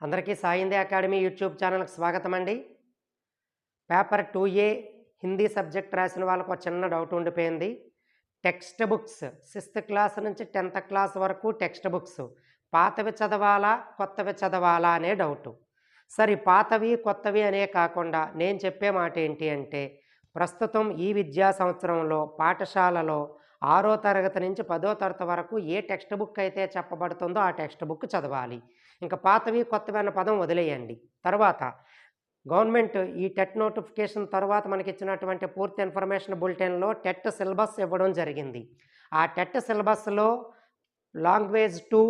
అందరికీ సాయిందే academy YouTube ఛానల్కి స్వాగతం అండి paper two A Hindi subject రాసిన వాళ్ళకు ఒక చిన్న డౌట్ ఉండిపోయింది. టెక్స్ట్ బుక్స్ సిక్స్త్ క్లాస్ నుంచి టెన్త్ క్లాస్ వరకు టెక్స్ట్ బుక్స్ పాతవి చదవాలా కొత్తవి చదవాలా అనే డౌట్. సరే పాతవి కొత్తవి అనే కాకుండా నేను చెప్పే మాట ఏంటి అంటే ప్రస్తుతం ఈ విద్యా సంవత్సరంలో పాఠశాలలో ఆరో తరగతి నుంచి పదో తరగతి వరకు ఏ టెక్స్ట్ బుక్ అయితే చెప్పబడుతుందో ఆ టెక్స్ట్ బుక్ చదవాలి. ఇంకా పాతవి కొత్తవి అన్న పదం వదిలేయండి. తర్వాత గవర్నమెంట్ ఈ టెట్ నోటిఫికేషన్ తర్వాత మనకి ఇచ్చినటువంటి పూర్తి ఇన్ఫర్మేషన్ బులెటిన్లో టెట్ సిలబస్ ఇవ్వడం జరిగింది. ఆ టెట్ సిలబస్లో లాంగ్వేజ్ టూ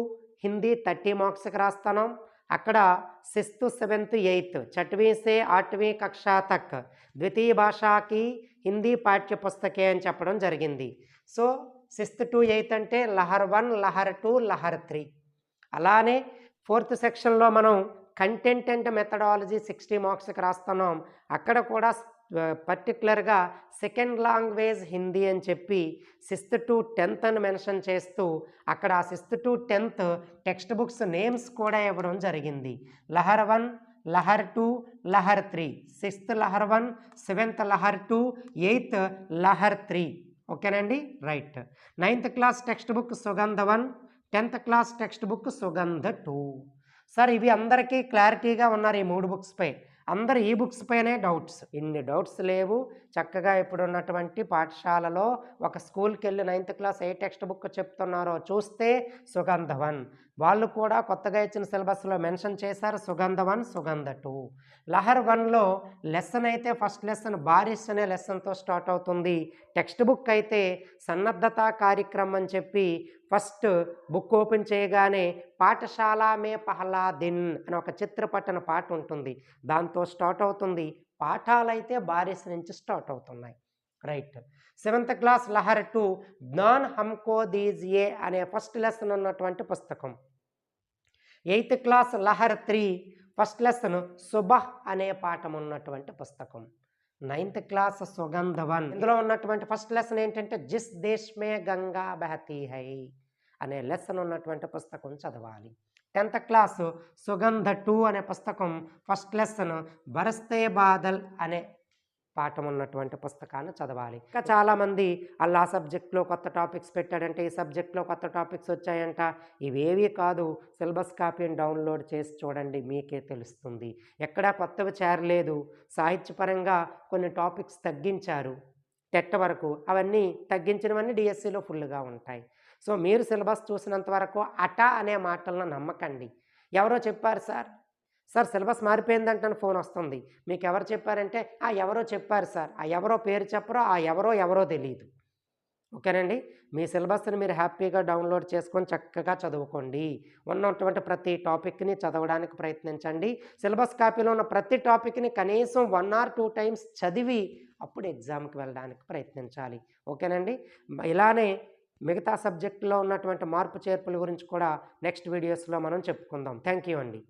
హిందీ థర్టీ మార్క్స్కి రాస్తాను. అక్కడ సిక్స్త్ సెవెంత్ ఎయిత్ చట్వీసే ఆటవీ కక్షా తక్. ద్వితీయ భాషకి హిందీ పాఠ్య పుస్తకే అని చెప్పడం జరిగింది. సో సిక్స్త్ టు ఎయిత్ అంటే Lahar one Lahar two Lahar three. అలానే ఫోర్త్ సెక్షన్లో మనం కంటెంట్ అండ్ మెథడాలజీ సిక్స్టీ మార్క్స్కి రాస్తున్నాం. అక్కడ కూడా పర్టికులర్గా సెకండ్ లాంగ్వేజ్ హిందీ అని చెప్పి సిక్స్త్ టు టెన్త్ అని మెన్షన్ చేస్తూ అక్కడ ఆ sixth to tenth text books names కూడా ఇవ్వడం జరిగింది. Lahar one Lahar two Lahar three. Sixth Lahar one seventh Lahar two eighth Lahar three. ఓకేనండి right. Ninth class text book Sugandha one tenth class text book Sugandha two. Sir ఇవి అందరికీ క్లారిటీగా ఉన్నారు ఈ మూడు బుక్స్పై అందరు ఈ బుక్స్ పైనే డౌట్స్. ఇన్ని డౌట్స్ లేవు. చక్కగా ఇప్పుడు ఉన్నటువంటి పాఠశాలలో ఒక స్కూల్కి వెళ్ళి ninth class A text book చెప్తున్నారో చూస్తే సుగంధవన్ వాళ్ళు కూడా కొత్తగా ఇచ్చిన సిలబస్లో మెన్షన్ చేశారు సుగంధ వన్ సుగంధ టూ లహర్ వన్లో లెసన్ అయితే ఫస్ట్ లెసన్ బారిష్ అనే లెసన్తో స్టార్ట్ అవుతుంది. టెక్స్ట్ బుక్ అయితే సన్నద్ధత కార్యక్రమం అని చెప్పి ఫస్ట్ బుక్ ఓపెన్ చేయగానే పాఠశాల మే పహలా దిన్ అని ఒక చిత్రపటన పాట ఉంటుంది. దాంతో స్టార్ట్ అవుతుంది. పాఠాలు అయితే నుంచి స్టార్ట్ అవుతున్నాయి. Right. Seventh class Lahar two Gyan హమ్కో దీజియే అనే ఫస్ట్ లెసన్ ఉన్నటువంటి పుస్తకం. Eighth class Lahar three first lesson Subah అనే పాఠం ఉన్నటువంటి పుస్తకం. Ninth class Sugandha one. ఇందులో ఉన్నటువంటి ఫస్ట్ లెసన్ ఏంటంటే జిస్ దేశ్మే గంగా బహతీ హై అనే లెసన్ ఉన్నటువంటి పుస్తకం చదవాలి. టెన్త్ క్లాసు సుగంధ టూ అనే పుస్తకం ఫస్ట్ లెసన్ బరస్తే బాదల్ అనే పాఠం ఉన్నటువంటి పుస్తకాన్ని చదవాలి. ఇంకా చాలామంది అలా సబ్జెక్ట్లో కొత్త టాపిక్స్ పెట్టాడంటే ఈ సబ్జెక్ట్లో కొత్త టాపిక్స్ వచ్చాయంట. ఇవేవి కాదు సిలబస్ కాపీని డౌన్లోడ్ చేసి చూడండి మీకే తెలుస్తుంది. ఎక్కడా కొత్తవి చేరలేదు. సాహిత్యపరంగా కొన్ని టాపిక్స్ తగ్గించారు. టెట్ వరకు అవన్నీ తగ్గించినవన్నీ డిఎస్సిలో ఫుల్గా ఉంటాయి. సో మీరు సిలబస్ చూసినంత వరకు అట అనే మాటలను నమ్మకండి. ఎవరో చెప్పారు సార్? సార్ సిలబస్ మారిపోయిందంటే ఫోన్ వస్తుంది మీకు ఎవరు చెప్పారంటే ఆ ఎవరో చెప్పారు సార్. ఆ ఎవరో పేరు చెప్పరో ఆ ఎవరో ఎవరో తెలియదు ఓకేనండి? మీ సిలబస్ని మీరు హ్యాపీగా డౌన్లోడ్ చేసుకొని చక్కగా చదువుకోండి. ఉన్నటువంటి ప్రతి టాపిక్ని చదవడానికి ప్రయత్నించండి. సిలబస్ కాపీలో ఉన్న ప్రతి టాపిక్ని కనీసం వన్ ఆర్ టూ టైమ్స్ చదివి అప్పుడు ఎగ్జామ్కి వెళ్ళడానికి ప్రయత్నించాలి. ఓకేనండి? ఇలానే మిగతా సబ్జెక్టులో ఉన్నటువంటి మార్పు చేర్పుల గురించి కూడా నెక్స్ట్ వీడియోస్లో మనం చెప్పుకుందాం. థ్యాంక్ యూ అండి.